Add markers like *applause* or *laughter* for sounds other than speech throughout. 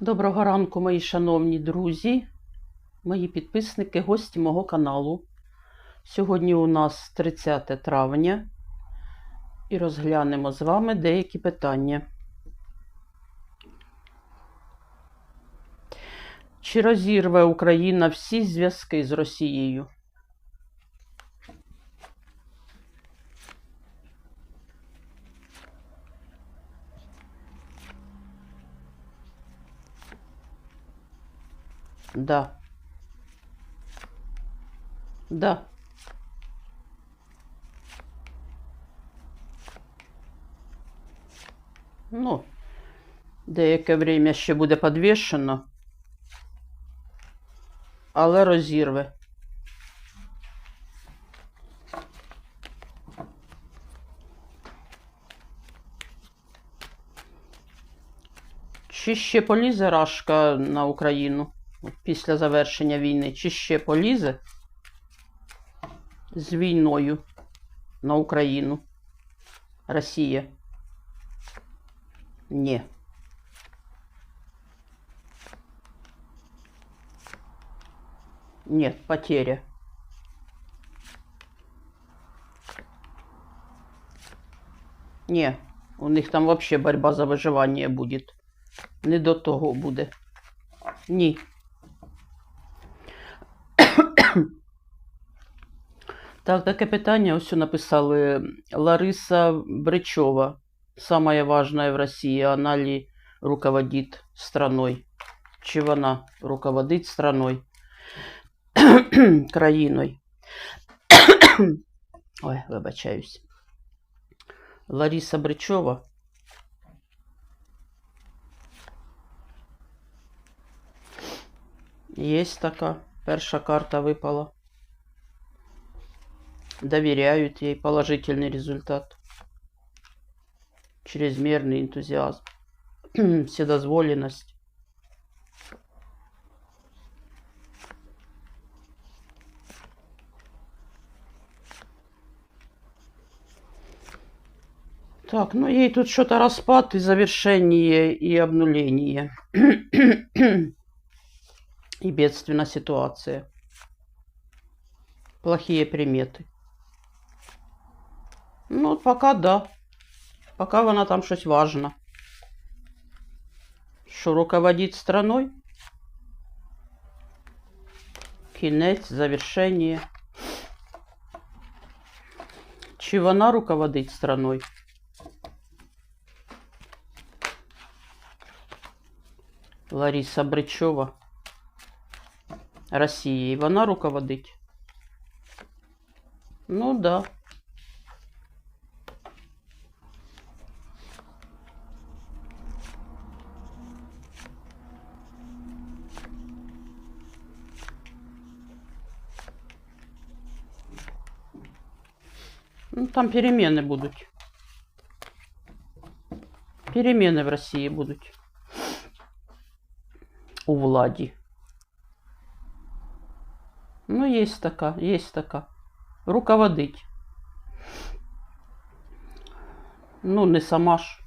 Доброго ранку, мої шановні друзі, мої підписники, гості мого каналу. Сьогодні у нас 30 травня і розглянемо з вами деякі питання. Чи розірве Україна всі зв'язки з Росією? Да. Да. Ну, деяке время ще буде підвішено, але розірве. Чи ще полізе Рашка на Україну після завершення війни? Чи ще полізе з війною на Україну? Росія? Ні. Нет, потеря. Ні, у них там вообще борьба за виживання буде. Не до того буде. Ні. Так, таке питання ось написали Лариса Бричова. Самая важная в России. Она ли руководит страной? Чи вона руководить страной? Країною? Ой, вибачаюсь. Лариса Бричова. Есть така. Перша карта випала. Доверяют ей положительный результат. Чрезмерный энтузиазм. *clears throat* Вседозволенность. Так, ну ей тут что-то распад и завершение, и обнуление. *clears throat* и бедственная ситуация. Плохие приметы. Ну, пока да. Пока вона там щось важно. Що руководить страной? Кінець, завершення. Чи вона руководить страной? Лариса Бричова. Росією. Вона руководить? Ну да. Там перемены будут. Перемены в России будут. У владі. Ну, есть така, есть така. Руководить. Ну, не сама ж.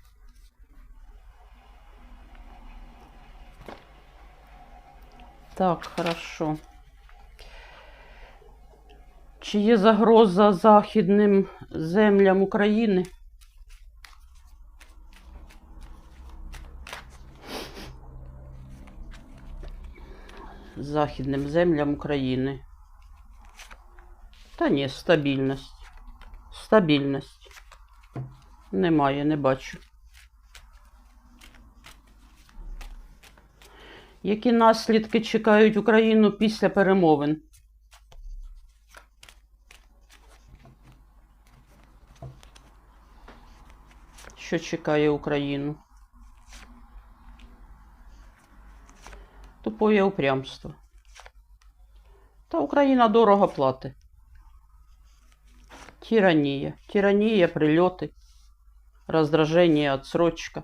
Так, хорошо. Чи є загроза західним землям України? Західним землям України. Та ні, стабільність. Стабільність. Немає, не бачу. Які наслідки чекають Україну після перемовин? Що чекає Україну? Тупое упрямство. Та Україна дорого платить. Тиранія. Тиранія, прильоти, роздраження, отсрочка.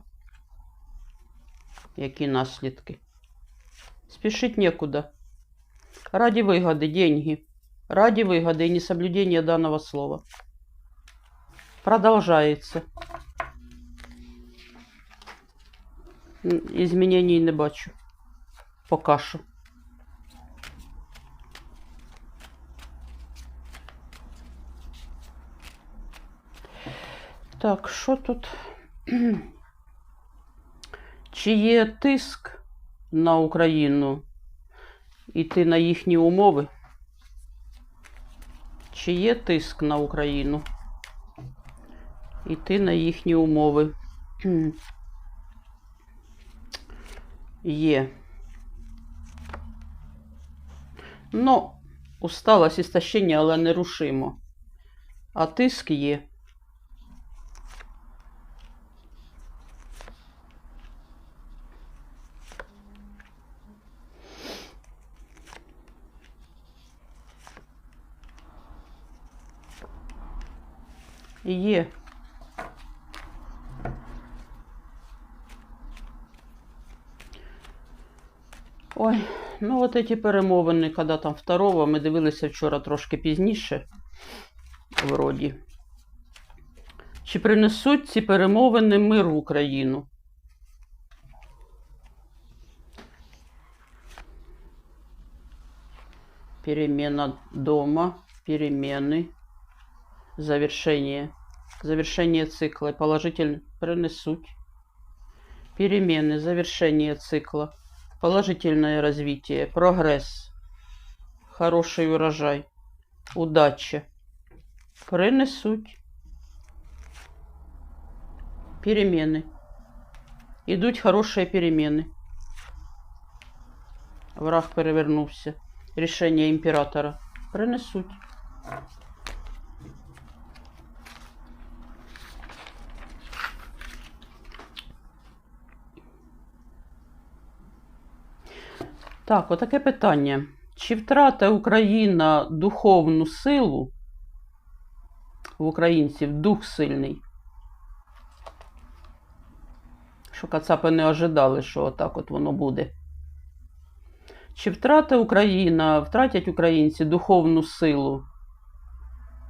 Які наслідки? Спішить некуда. Ради выгоды деньги. Ради выгоды и несоблюдения данного слова. Продолжается. Ізмінень не бачу. Поки що. Так, що тут? *clears throat* Чи є тиск на Україну іти на їхні умови? Чи є тиск на Україну? Іти на їхні умови? *clears throat* Є. Ну, усталость, істощення, але нерушимо. А тиск є. Є. Ой, ну от ці перемовини, коли там второго, ми дивилися вчора трошки пізніше, вроді. Чи принесуть ці перемовини мир в Україну? Перемена дома, перемены, завершение, завершение цикла, положительно принесуть. Перемены, завершение цикла, положительное развитие, прогресс, хороший урожай, удача. Принесуть. Перемены. Ідуть хороші перемены. Враг перевернувся. Рішення імператора. Принесуть. Так, отаке питання. Чи втрата Україна духовну силу в українців дух сильний? Що кацапи не ожидали, що отак от воно буде. Чи втрата Україна, втратять українці духовну силу,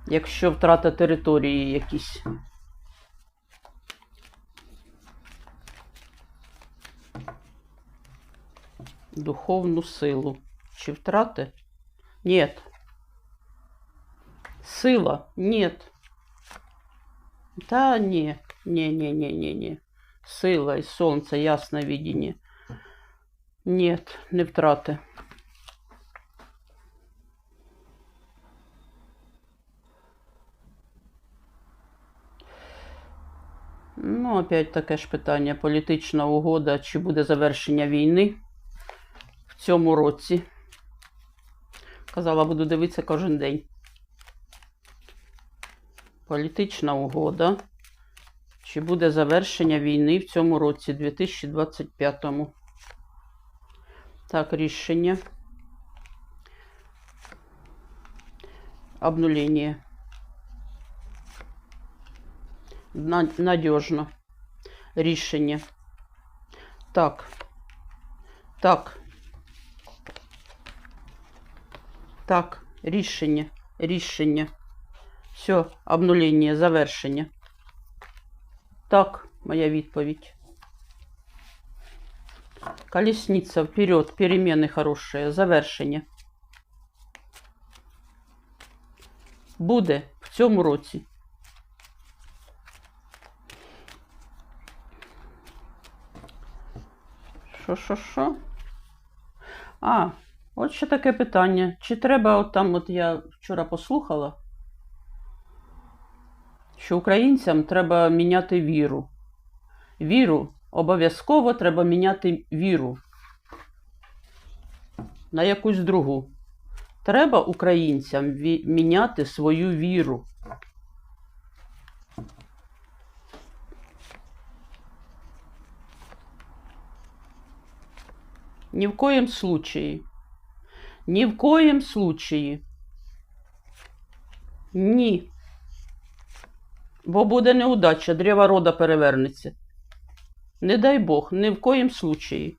якщо втрата території якісь? Духовну силу. Чи втрати? Нет. Сила? Нет. Та. Не, не, не, не, не. Сила і сонце, ясне видіння. Нет, не втрати. Ну, опять таке ж питання. Політична угода, чи буде завершення війни цьому році. Казала, буду дивитися кожен день. Політична угода. Чи буде завершення війни в цьому році, 2025? Так, рішення. Обнуление. На- Надежно. Рішення. Так. Так. Так, рішення. Рішення. Все, обнулення, завершення. Так, моя відповідь. Колесница вперед, перемены хорошие, завершення. Буде в цьому році. Що, що, що? А, от ще таке питання. Чи треба, от там, от я вчора послухала, що українцям треба міняти віру. Віру обов'язково треба міняти віру на якусь другу. Треба українцям міняти свою віру. Ни в коем случае. Ни в коем случае. Ні. Бо буде неудача, древо рода перевернеться. Не дай Бог, ни в коем случае.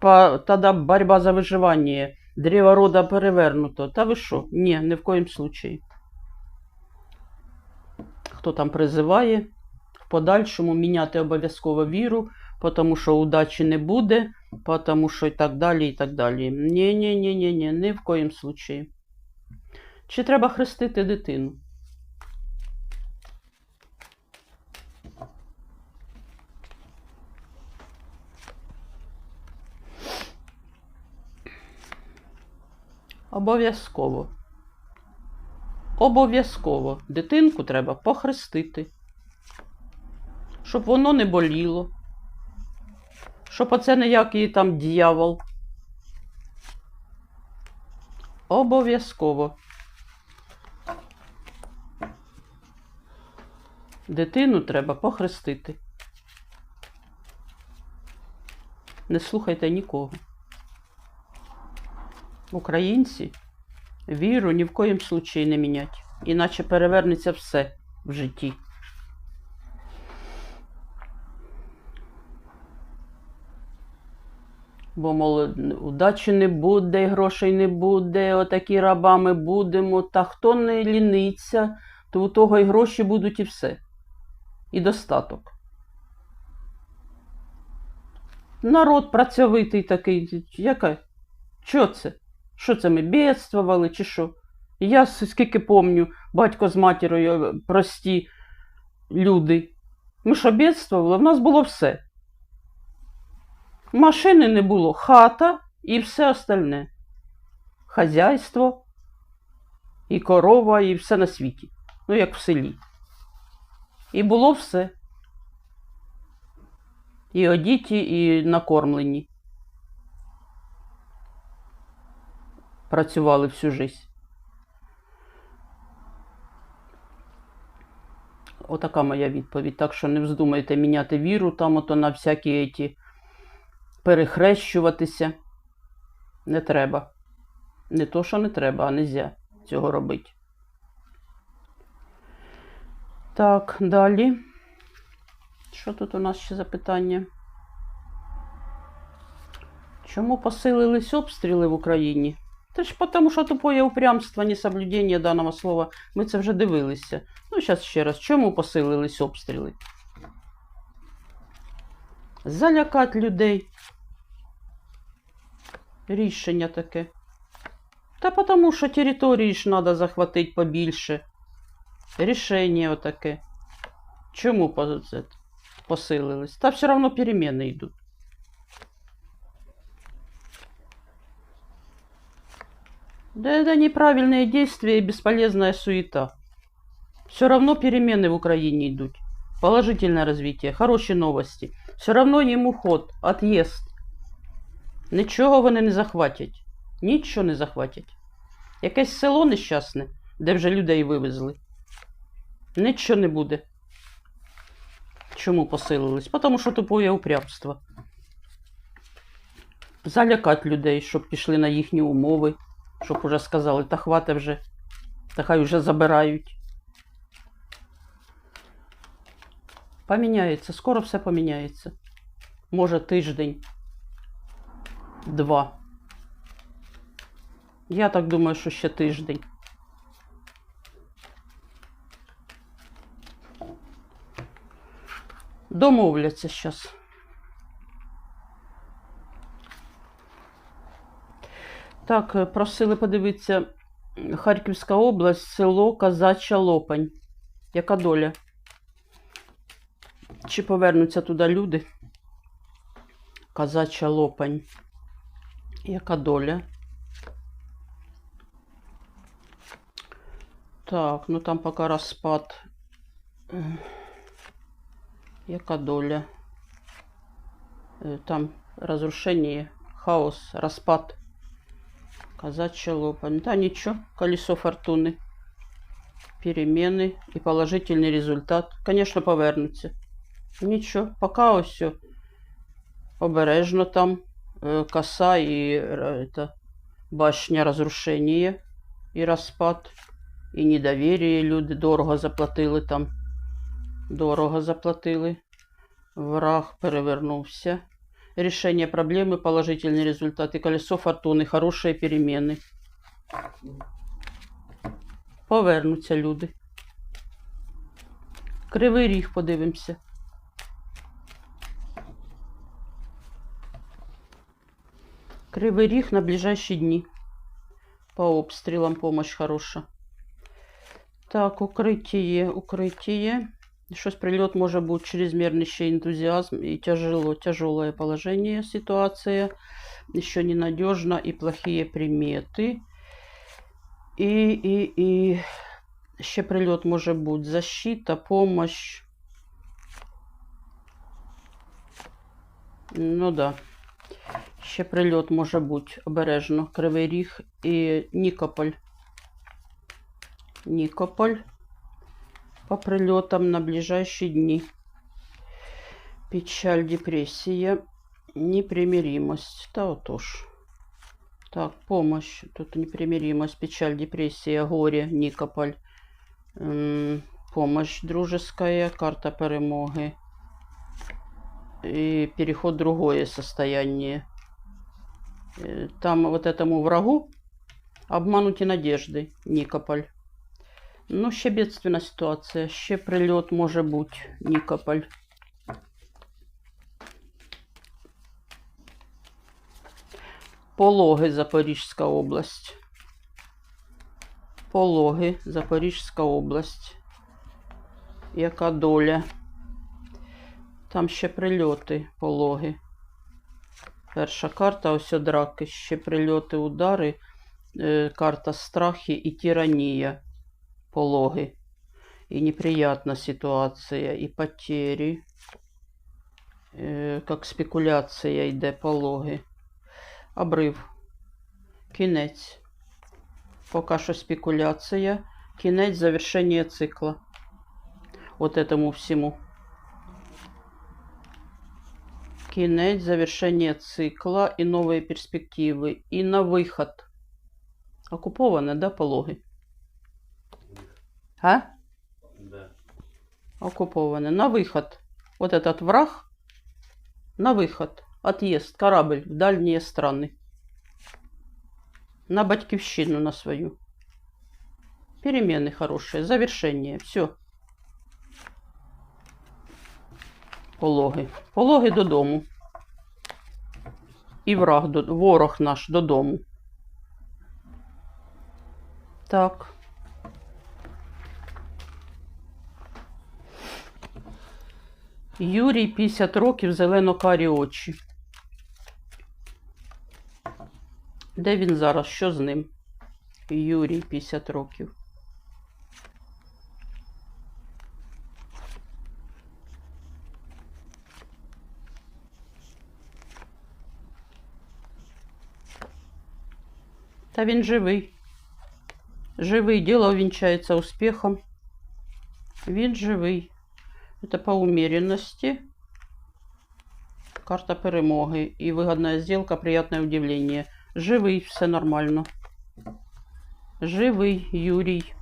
По, тогда борьба за выживание. Древо рода перевернуто. Та ви що? Ні, ни в коем случае. Хто там призиває? в подальшому міняти обов'язково віру, тому що удачі не буде, тому що і так далі, і так далі. Ні, ні, ні, ні, ні, ні в коїм случаї. Чи треба хрестити дитину? Обов'язково. Обов'язково дитинку треба похрестити, щоб воно не боліло, щоб оце ніякий там дьявол. Обов'язково. Дитину треба похрестити. Не слухайте нікого. Українці віру ні в коїм случаї не мінять, іначе перевернеться все в житті. Бо, мол, удачі не буде, грошей не буде, отакі рабами будемо. Та хто не ліниться, то у того і гроші будуть і все. І достаток. Народ працьовитий такий. Яка? Що це? Що це ми бідствували, чи що? Я скільки помню, батько з матір'ю прості люди. Ми що бідствували, в нас було все. Машини не було, хата і все остальне. Хазяйство, і корова, і все на світі. Ну, як в селі. І було все. І одіті, і накормлені. Працювали всю жизнь. Отака моя відповідь. Так що не вздумайте міняти віру там ото на всякі еті перехрещуватися. Не треба. Не то, що не треба, а нельзя цього робити. Так, далі. Що тут у нас ще за питання? Чому посилились обстріли в Україні? Це ж тому, що тупое упрямство, несоблюдення даного слова. Ми це вже дивилися. Ну, зараз ще раз. Чому посилились обстріли? Залякати людей. Рішення таке. Та тому, що території ж треба захватити побільше. Рішення отаке. Чому посилились? Та все одно переміни йдуть. Да это неправильные действия и бесполезная суета. Все равно перемены в Украине идут. Положительное развитие, хороші новості. Все равно йому ход, от'їзд. Нічого вони не захватять. Нічого не захватять. Якесь село нещасне, де вже людей вивезли. Нічого не буде. Чому посилились? Тому що тупое упрямство. Залякати людей, щоб пішли на їхні умови, щоб уже сказали, та хвати вже, та хай вже забирають. Поміняється, скоро все поміняється. Може тиждень, два. Я так думаю, що ще тиждень. Домовляться зараз. Так, просили подивитися Харківська область, село Казача Лопань. Яка доля? Чи повернуться туди люди? Казача Лопань. Яка доля? Так, ну там поки розпад. Яка доля? Там разрушение, хаос, распад. Казачья лопань. Да, ничего, колесо фортуны. Перемены и положительный результат. Конечно, повернуться. Нічого, поки ось все. Обережно там. Коса і это, башня разрушення і розпад. І недовір'я люди дорого заплатили там. Дорого заплатили. Враг перевернувся. Решение проблемы, положительный результат. И колесо фортуны, хорошие перемены. Повернуться люди. Кривий ріг подивимося. Кривий ріг на ближайші дні. По обстрілам помощь хороша. Так, укриття, укриття. Щось прильот може бути чрезмерний ще ентузиазм і тяжело, тяжелое положение, ситуация. Еще ненадежно и плохие приметы. І, і, і ще прильот може бути. Защита, помощь. Ну да. Ще прильот може бути обережно. Кривий Ріг і Нікополь. Нікополь. По прильотам на ближайші дні. Печаль, депресія, непримиримость. Та отож. Так, помощь. Тут непримиримость, печаль, депрессия, горе, Никополь. М, Помощь дружеская, карта перемоги. И переход в другое состояние. Э, Там вот этому врагу обмануті надежди, Нікополь. Ну, ще бедственна ситуація. Ще прильот може бути, Нікополь. Пологи Запорізька область. Пологи Запорізька область. Яка доля? Там ще прильоти, пологи. Перша карта, ось о драки, ще прильоти, удари, е, карта страхи і тиранія, пологи. І неприятна ситуація, і потери. Е, Як спекуляція йде пологи. Обрив. Кінець. Поки що спекуляція. Кінець завершення цикла. Вот этому всему. Кінець, завершення цикла і нові перспективи. І на виход. Окуповане, да, пологи? А? Да. Окупованы. На выход. Вот этот враг. На выход. Отъезд. Корабль в дальние страны. На батьківщину на свою. Перемены хорошие. Завершение. Все. Пологи. Пологи додому. І враг, ворог наш додому. Так. Юрій 50 років, зелено-карі очі. Де він зараз? Що з ним? Юрій 50 років. Та він живий. Живий, діло вінчається успіхом. Він живий. Это по умеренности. Карта перемоги. И выгодная сделка, приятное удивление. Живый, все нормально. Живий Юрій.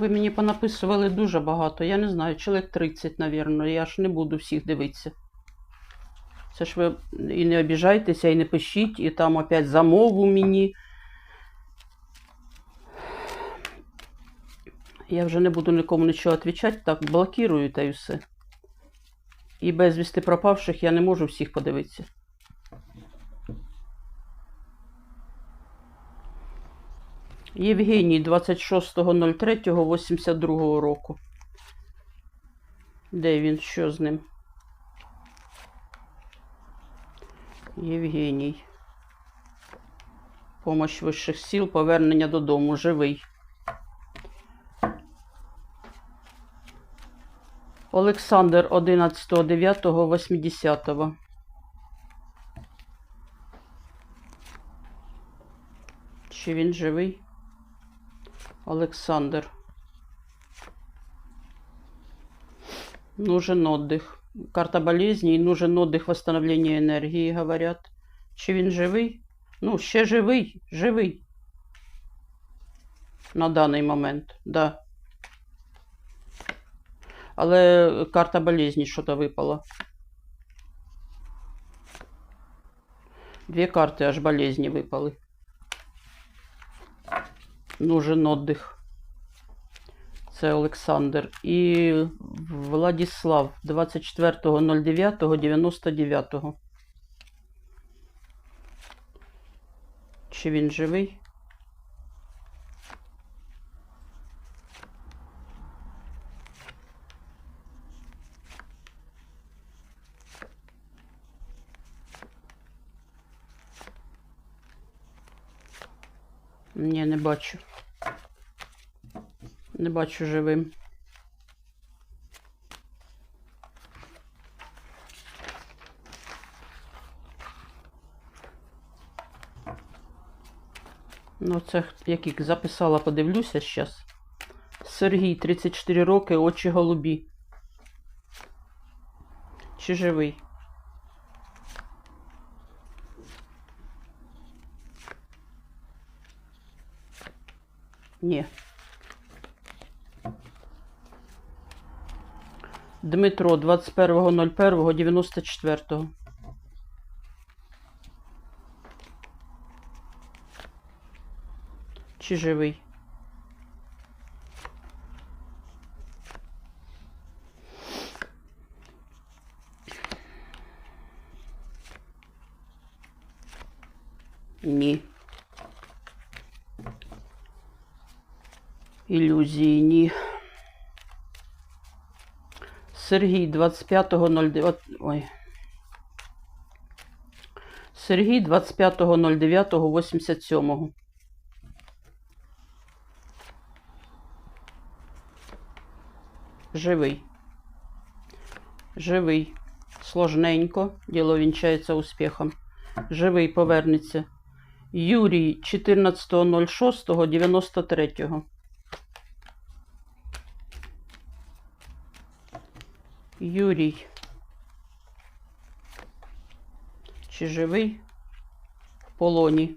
Ви мені понаписували дуже багато. Я не знаю, чоловік 30, напевно. Я ж не буду всіх дивитися. Це ж ви і не обіжайтеся, і не пишіть, і там опять замову мені. Я вже не буду нікому нічого відповідати, так блокирую та й все. І безвісти пропавших я не можу всіх подивитися. Євгеній 26.03.82 року. Де він? Що з ним? Євгеній. Помощь вищих сил, повернення додому. Живий. Олександр 11.09.80. Чи він живий? Олександр. Нужен отдых. Карта болезней, нужен отдых, восстановление энергии, говорят. Чи він живий? Ну, ще живий, живий. На даний момент, да. Але карта болезні що-то випала. Дві карти аж болезні випали. Нужен отдих. Це Олександр. І Владіслав 24.09.99. Чи він живий? Ні, не бачу. Не бачу живим. Ну, це який записала, подивлюся зараз. Сергій, 34 роки, очі голубі. Чи живий? Ні. Дмитро, 21.01.94. Чи живий? Ні. Ілюзії, ні. Сергій 25.09. Ой. Сергій 25.09.87. Живий. Живий. Сложненько. Діло вінчається успіхом. Живий повернеться. Юрій 14.06.93. Юрій. Чи живий? В полоні.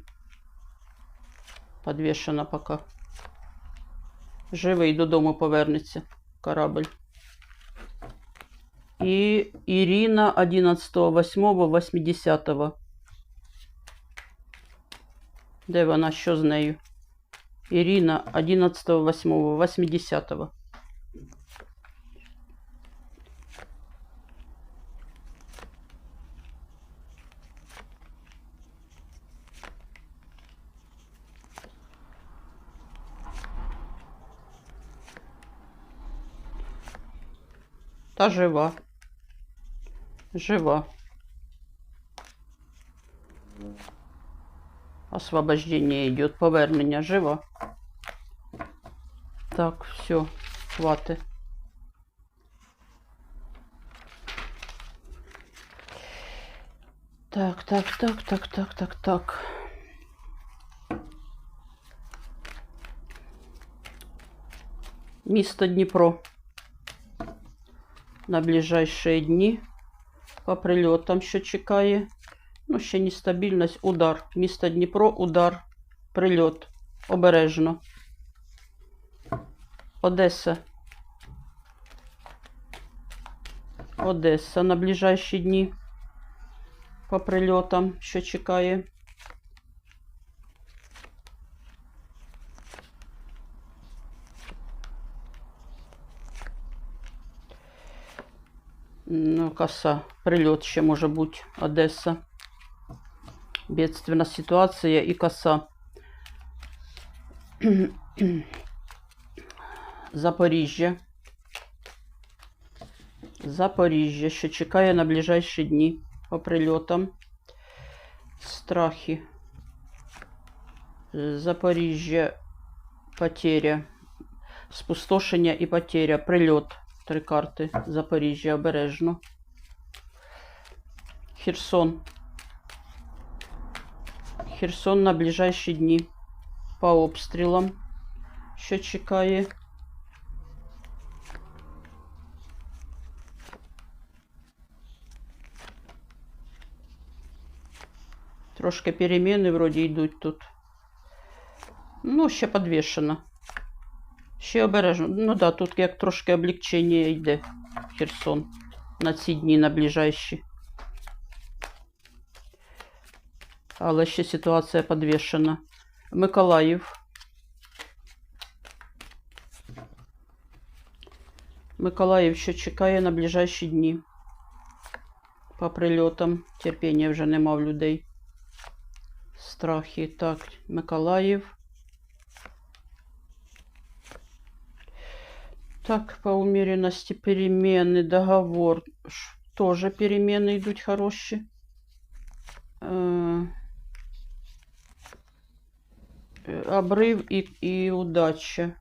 Подвішена поки. Живий додому повернеться. Корабль. І Ірина 11.08.80. Де вона? Що з нею? Ірина 11.08.80. Та жива. Жива. Освобождение идет. Повернення жива. Так, все, хватит. Так, так, так, так, так, так, так. Місто Дніпро. На ближайшие дні по прильотам, що чекає. Ну, ще нестабільність, удар. Місто Дніпро, удар, прильот. Обережно. Одеса. Одеса на ближайші дні по прильотам, що чекає. Ну, коса. Прильот ще може бути. Одеса. Бедственна ситуація і коса. *clears throat* Запоріжжя. Запоріжжя, що чекає на ближайші дні по прильотам. Страхи. Запоріжжя. Потеря. Спустошення і потеря. Прильот. Три карти. Запоріжжя обережно. Херсон. Херсон на ближайші дні. По обстрілам. Що чекає? Трошки переміни вроді йдуть тут. Ну, ще підвішено. Ще обережно. Ну да, тут як трошки облегчення йде Херсон на ці дні на ближайші. Але ще ситуація підвішена. Миколаїв. Миколаїв ще чекає на ближайші дні. По прильотам. Терпіння вже нема в людей. Страхи. Так, Миколаїв. Так, по умеренности перемены, договор. Ш- Тоже перемены идут хорошие. Э, е, Обрив і, і удача.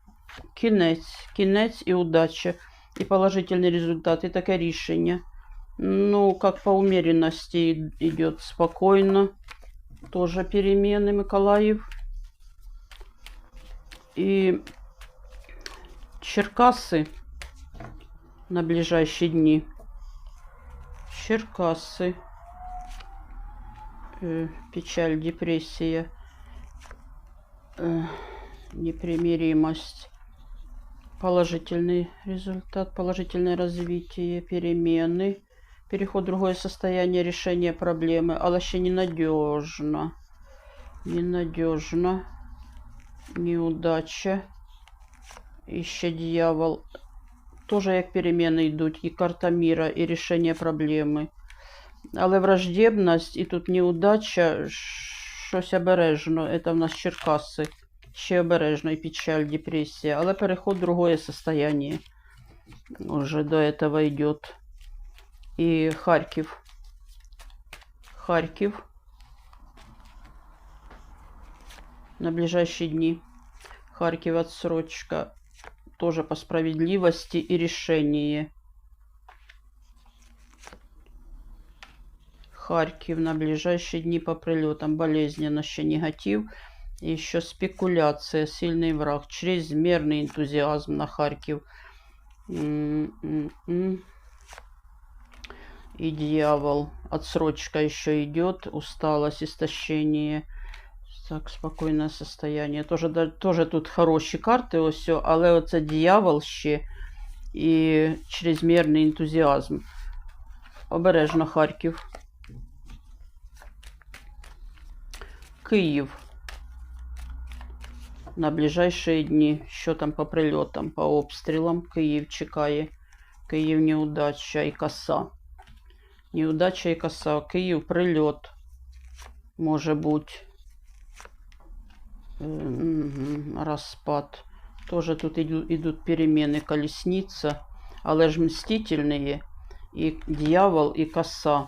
Кінець. Кінець і удача. І положительний результат. І таке рішення. Ну, как по умеренности идет спокойно. Тоже перемены Миколаев. И Черкасы на ближайшие дни. Черкасы. Э, печаль, депрессия. Э, непримиримость. Положительный результат, положительное развитие, перемены. Переход в другое состояние, решение проблемы. Але ще ненадежно. Ненадежно. Неудача. І дьявол. Тоже як переміни йдуть. І карта міра, і рішення проблеми. Але враждебність і тут неудача, щось обережно. Це в нас Черкаси. Ще обережно і печаль, депресія. Але переход в другое состояние. Уже до этого идет. И Харьков. Харьков. На ближайшие дни. Харьков отсрочка. Тоже по справедливости и решении. Харьков на ближайшие дни по прилетам. Болезненно еще негатив. Еще спекуляция, сильный враг. Чрезмерный энтузиазм на Харьков. М-м-м. И дьявол. Отсрочка еще идет. Усталость, истощение. Так, спокійне состояние. Тоже, тоже тут хороші карти, ось, все, але оце дьявол ще і чрезмірний ентузіазм. Обережно Харків. Київ. На ближайшие дні. Що там по прильотам, по обстрілам? Київ чекає. Київ неудача і коса. Неудача і коса. Київ прильот. Може бути. Распад. Тоже тут идут перемены. Колесница. Але ж мстительные. І дьявол, і коса.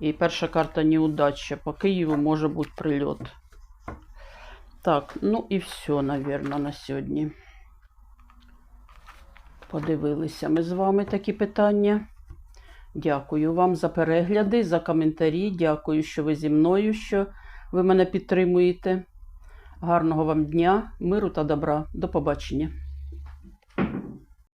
І перша карта неудача. По Києву може бути прильот. Так, ну і все, наверное, на сьогодні. Подивилися ми з вами такі питання. Дякую вам за перегляди, за коментарі. Дякую, що ви зі мною, що ви мене підтримуєте. Гарного вам дня, миру та добра. До побачення.